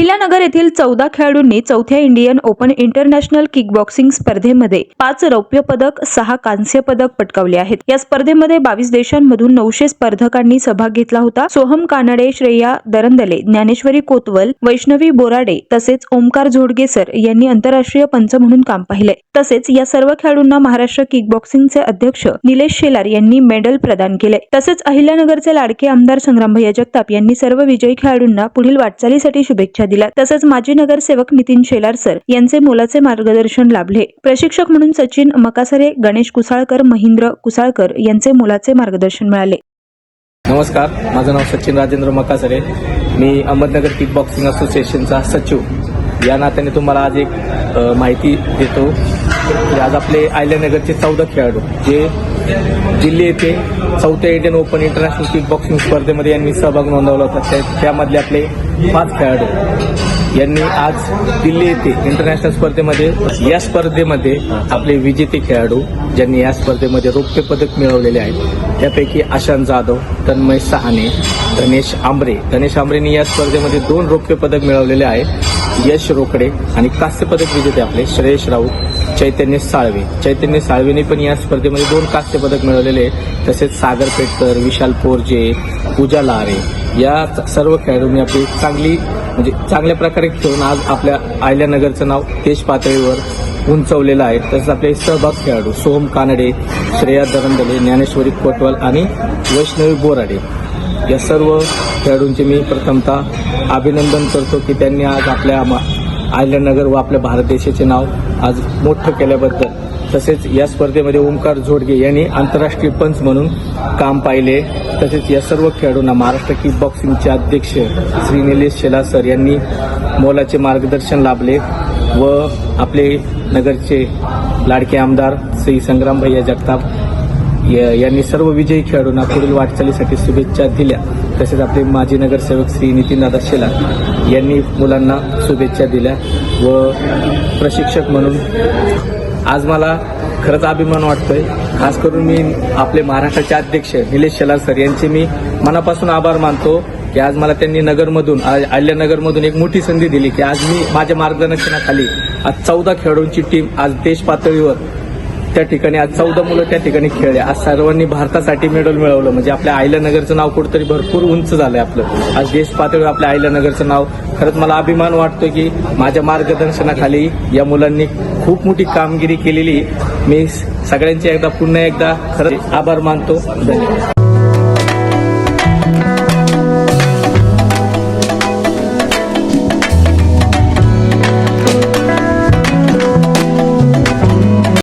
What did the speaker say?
अहिल्यानगर येथील चौदा खेळाडूंनी चौथ्या इंडियन ओपन इंटरनॅशनल किकबॉक्सिंग स्पर्धेमध्ये पाच रौप्य पदक सहा कांस्य पदक पटकावले आहेत. या स्पर्धेमध्ये बावीस देशांमधून नऊशे स्पर्धकांनी सहभाग घेतला होता. सोहम कानडे श्रेया दरंदले ज्ञानेश्वरी कोतवल वैष्णवी बोराडे तसेच ओमकार झोडगेसर यांनी आंतरराष्ट्रीय पंच म्हणून काम पाहिले. तसेच या सर्व खेळाडूंना महाराष्ट्र किकबॉक्सिंगचे अध्यक्ष निलेश शेलार यांनी मेडल प्रदान केले. तसेच अहिल्यानगरचे लाडके आमदार संग्रामभैया जगताप यांनी सर्व विजयी खेळाडूंना पुढील वाटचालीसाठी शुभेच्छा दिला. तसंच माजी नगरसेवक नितीन शेलार सर यांचे मोलाचे मार्गदर्शन लाभले. प्रशिक्षक म्हणून सचिन मकासरे गणेश कुसाळकर महेंद्र कुसाळकर यांचे मोलाचे मार्गदर्शन मिळाले. नमस्कार माझं नाव सचिन राजेंद्र मकासरे. मी अहमदनगर किक बॉक्सिंग असोसिएशनचा सचिव. या नात्याने तुम्हाला आज एक माहिती देतो. आज आपले आयल्यानगरचे चौदा खेळाडू जे दिल्ली येथे चौथ्या Indian open international kick boxing स्पर्धेमध्ये यांनी सहभाग नोंदवला होता. त्यामधले आपले पाच खेळाडू यांनी आज दिल्ली येथे इंटरनॅशनल स्पर्धेमध्ये या स्पर्धेमध्ये आपले विजेते खेळाडू ज्यांनी या स्पर्धेमध्ये रौप्य पदक मिळवलेले आहेत. त्यापैकी आशांत जाधव तन्मय सहाने गणेश आंबरे. गणेश आंबरेंनी या स्पर्धेमध्ये दोन रौप्य पदक मिळवलेले आहे. यश रोकडे आणि कांस्य पदक विजेते आपले श्रेयश राऊत चैतन्य साळवे. चैतन्य साळवेने पण या स्पर्धेमध्ये दोन कांस्य पदक मिळवलेले तसेच सागर पेटकर विशाल पोरजे पूजा लारे या सर्व खेळाडूंनी आपली चांगली म्हणजे चांगल्या प्रकारे खेळून आज आपल्या आयल्यानगरचं नाव देश पातळीवर उंचवलेलं आहे. तसंच आपले सहभाग खेळाडू सोहम कानडे श्रेया दरंदले ज्ञानेश्वरी कोटवाल आणि वैष्णवी बोराडे या सर्व खेळाडूंचे मी प्रथमतः अभिनंदन करतो की त्यांनी आज आपल्या मा- आयल्यानगर व आपल्या भारत देशाचे नाव आज मोठं केल्याबद्दल. तसेच या स्पर्धेमध्ये ओमकार झोडगे यांनी आंतरराष्ट्रीय पंच म्हणून काम पाहिले. तसेच या सर्व खेळाडूंना महाराष्ट्र किक बॉक्सिंगचे अध्यक्ष श्री निलेश शेला सर यांनी मोलाचे मार्गदर्शन लाभले व आपले नगरचे लाडके आमदार श्री संग्राम भैया जगताप यांनी सर्व विजयी खेळाडूंना पुढील वाटचालीसाठी शुभेच्छा दिल्या. तसेच आपले माजी नगरसेवक श्री नितीनदादा शेलार यांनी मुलांना शुभेच्छा दिल्या व प्रशिक्षक म्हणून आज मला खरंच अभिमान वाटतोय. खास करून मी आपले महाराष्ट्राचे अध्यक्ष निलेश शेलार सर यांचे मी मनापासून आभार मानतो की आज मला त्यांनी नगरमधून अहिल्यानगरमधून एक मोठी संधी दिली की आज मी माझ्या मार्गदर्शनाखाली आज चौदा खेळाडूंची टीम आज देश पातळीवर त्या ठिकाणी आज चौदा मुलं त्या ठिकाणी खेळले. आज सर्वांनी भारतासाठी मेडल मिळवलं. म्हणजे आपल्या आयल्यानगरचं नाव कुठंतरी भरपूर उंच झालंय आपलं. आज देश पातळीवर आपल्या आयल्यानगरचं नाव. खरंच मला अभिमान वाटतो की माझ्या मार्गदर्शनाखाली या मुलांनी खूप मोठी कामगिरी केलेली. मी सगळ्यांचे एकदा पुन्हा एकदा खरंच आभार मानतो. धन्यवाद.